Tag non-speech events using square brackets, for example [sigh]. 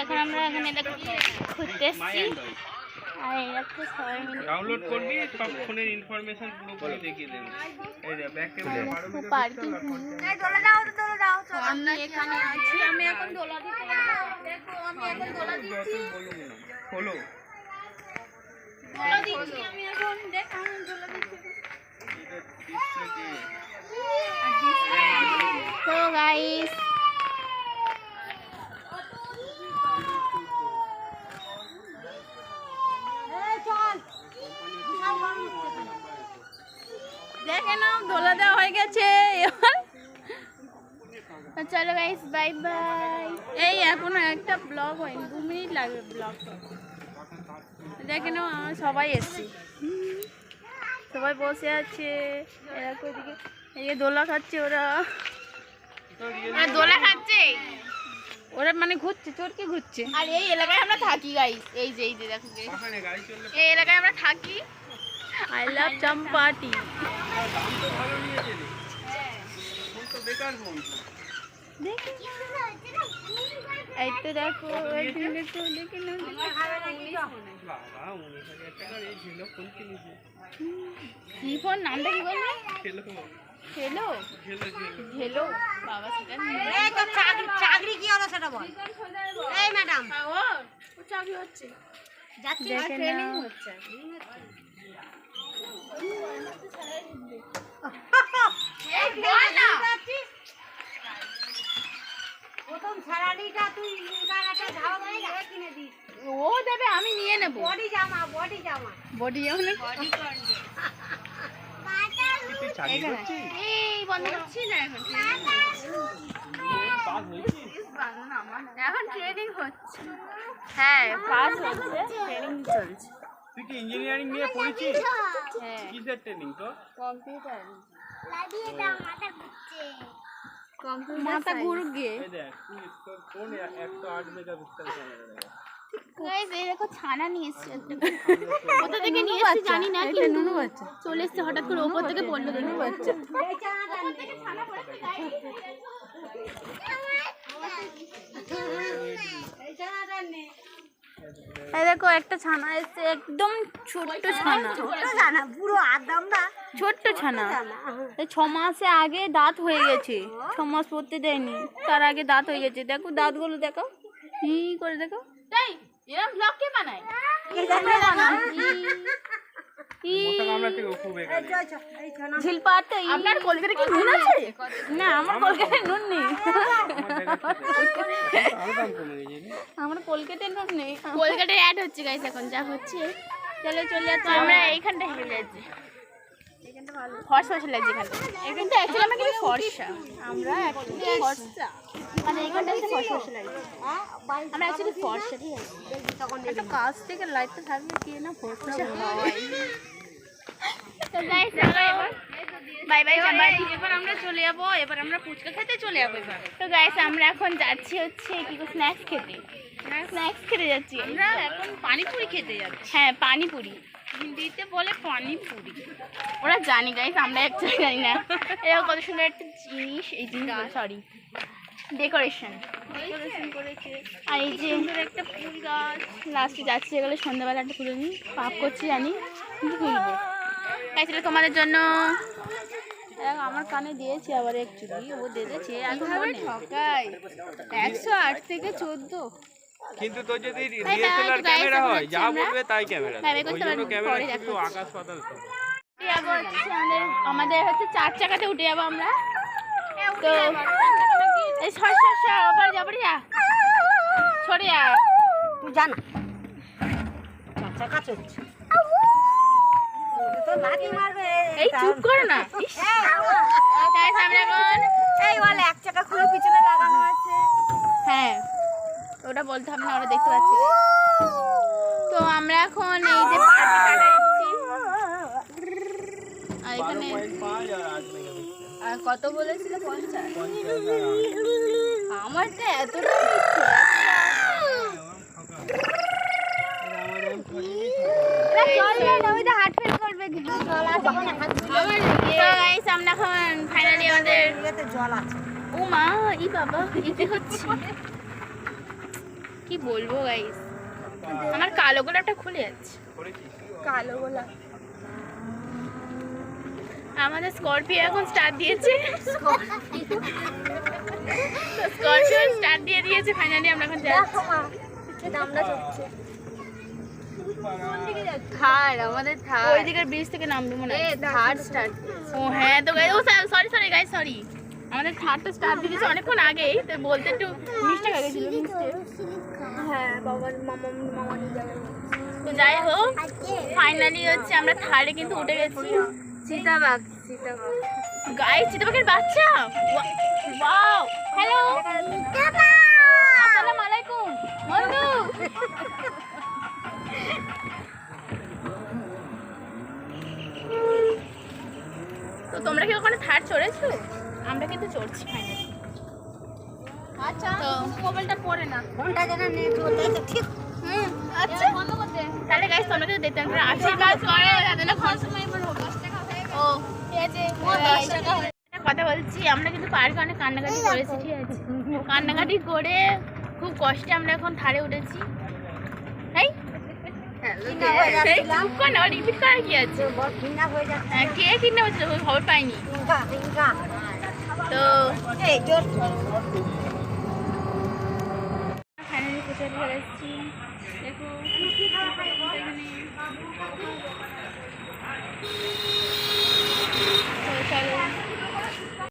এখন আমরা এখানে দেখো ঘুরতে এসেছি। আর এরকম সবাই মিলে। ডাউনলোড করবি সব ফোনের ইনফরমেশন পুরো পুরো দেখিয়ে দেবে। এই যে ব্যাক ক্যামেরা বারো খুব মিটার পার্কিং আমি এখানে আছি আমি এখন দোলা দিতে দেখো আমি এখন দোলা দিচ্ছি। যতই বলুন না। খোলো। দোলা দিচ্ছি আমি এখন দেখ আমি দোলা দিচ্ছি। এটা ডিসপ্লে কে তো গাইস দেখে নাও দোলা দেওয়া হয়ে গেছে এবার। চলো গাইস বাই বাই এই এখনও একটা ব্লগ হয়নি দু মিনিট লাগবে ব্লগ দেখে নাও আমরা সবাই এসছি। সবাই বসে আছে এরকম এদিকে এদিকে দোলা খাচ্ছে ওরা। দোলা খাচ্ছে? ওরা মানে ঘুরছে চোরকে ঘুরছে। আর এই এলাকায় আমরা থাকি গাইস এই যে এই যে দেখো এই এলাকায় আমরা থাকি। আই লাভ চম্পাটি এই তো দেখো কি ফোন নামটা কি বললে? বাবা সেটা চাকরি চাকরি কি হলো সেটা বল। এই ম্যাডাম। ও ও চাকরি হচ্ছে। যাচ্ছি ট্রেনিং হচ্ছে। ও দেবে আমি নিয়ে নেব। বডি জামা বডি জামা। বডি এই বন্ধ করছি না এখন। এখন ট্রেনিং হচ্ছে। হ্যাঁ পাস হচ্ছে ট্রেনিং চলছে। তুই কি ইঞ্জিনিয়ারিং নিয়ে পড়েছিস? হ্যাঁ কিসের ট্রেনিং তো কম্পিউটার মাথা ঘুরছে কম্পিউটার ঘুরুক গিয়ে। এই দেখ তুই তোর ফোন একশো আট মেগাপিক্সেল ক্যামেরা দেখ। গাইস এই দেখো ছানা নিয়ে এসছে কোথা থেকে নিয়ে এসছে জানি না কিন্তু চলে এসছে হঠাৎ করে ওপর থেকে পড়ল দেখো। বাচ্চা। এই চানাটা নে। এই চানাটা নে এই দেখো একটা ছানা এসছে একদম ছোট্ট ছানা। ছোট জানা পুরো আদাম না ছোট্ট ছানা ছ মাসে আগে দাঁত হয়ে গেছে। ছ মাস পড়তে দেয়নি তার আগে দাঁত হয়ে গেছে। দেখো দাঁতগুলো দেখো ই করে দেখো তাই এরকম ব্লগ কে বানায়? ছানা। আপনার কলকাতা কি নুন আছে? না আমার কলকাতায় নুন নেই। [laughs] আমার কলকাতায় নুন নেই। কলকাতায় অ্যাড হচ্ছে গাইস এখন যা হচ্ছে। চলো চলে যাচ্ছি। আমরা এইখানটা হেরে যাচ্ছি। ফর্সা ফর্সা লাগছে এখানটা। এখানটা অ্যাকচুয়ালি আমরা কিন্তু ফর্সা। আমরা actually ফর্সা। মানে এখানটা হচ্ছে ফর্সা ফর্সা লাগছে। আমরা অ্যাকচুয়ালি ফর্সা ঠিক আছে? একটা কাছ থেকে লাইটটা থাকলে কি না ফর্সা হয় [laughs] তো গাইস চলো এবার বাই বাই এবার আমরা চলে যাব এবার আমরা ফুচকা খেতে চলে যাব এবার। তো গাইস আমরা এখন যাচ্ছি হচ্ছে কি স্ন্যাক্স খেতে। স্ন্যাক্স খেতে যাচ্ছি। আমরা এখন পানিপুরি খেতে যাচ্ছি। হ্যাঁ পানিপুরি। হিন্দিতে বলে পানিপুরি। ওরা জানি গাইস আমরা অ্যাকচুয়ালি জানি না। এরকম কত সুন্দর একটা জিনিস এই জিনিস সরি ডেকোরেশন আর এই যে একটা ফুল গাছ। লাস্টে যাচ্ছি এগুলো সন্ধ্যাবেলা একটা পুজো পাপ করছি জানি কিন্তু খুলবো তাই ছিল তোমাদের জন্য আমার কানে দিয়েছি আবার একচুয়ালি ও দিয়েছে এখন ঠকাই একশো আট থেকে চোদ্দ। কিন্তু তোর যদি ডিএসএলআর ক্যামেরা হয় যা বলবে তাই ক্যামেরা ওই জন্য ক্যামেরা কিন্তু আকাশ পাতাল আমাদের আমাদের হচ্ছে চার চাকাতে উঠে যাব আমরা। তো এই সর সর সর ওপরে যাব যা। সরে যা তুই জানা তো লাঠি মারবে এই চুপ করো না। ইস, guys, আমরা এখন এই বলে এক চাকা খুলে পিছনে লাগানো আছে। হ্যাঁ ওটা বলতে হবে না ওরা দেখতে পাচ্ছে। তো আমরা এখন এই যে আর এখানে আর কত বলেছিল? পঞ্চাশ। আমারটা এতটা এম আমরা এখন ফাইনালি আমাদের জল আছে ও মা ই বাবা ইতে হচ্ছে। কি বলব গাইস আমার কালো গোলাপটা খুলে যাচ্ছে। কালো গোলা আমাদের স্করপিও এখন স্টার্ট দিয়েছে। স্করপিও। স্টার্ট দিয়ে দিয়েছে ফাইনালি আমরা এখন যাচ্ছি। দামটা চলছে থার আমাদের থার। ওই দিকের ব্রিজ থেকে নামবে মনে হয়। থার স্টার্ট ও হ্যাঁ তো guy oh sorry sorry guy sorry আমাদের থারটা স্টার্ট দিয়েছে অনেকক্ষণ আগেই তো বলতে একটু হয়ে গেছিল হ্যাঁ বাবার মামা মামা নিয়ে যাবে। তো যাই হোক ফাইনালি হচ্ছে আমরা থারে কিন্তু উঠে গেছি। সীতাবাগ সীতাবাগ গাই চিতাবাগের বাচ্চা! ওয়াও হ্যালো আসসালামু আলাইকুম। বন্ধু! তো তোমরা কি ওখানে থার চড়েছো? আমরা কিন্তু চড়ছি ফাইনালি আচ্ছা মোবাইলটা পড়ে না। ফোনটা যেন নেট হতে ঠিক। হুম আচ্ছা। তাহলে গাইস তোমরা কিন্তু দেখতে পারো আশীর্বাদ করে। যাতে না ঘর সময় ও। ঠিক আছে একটা কথা বলছি আমরা কিন্তু পার্কে অনেক কান্নাকাটি করেছি ঠিক আছে। কান্নাকাটি করে খুব কষ্টে আমরা এখন থারে উঠেছি তাই কিনা হয়ে যাচ্ছিলাম চুপ কর না রিপিট করার কি আছে? হয়ে কে কিনে হচ্ছে খবর পাইনি। তো ফাইনালি এসেছি দেখো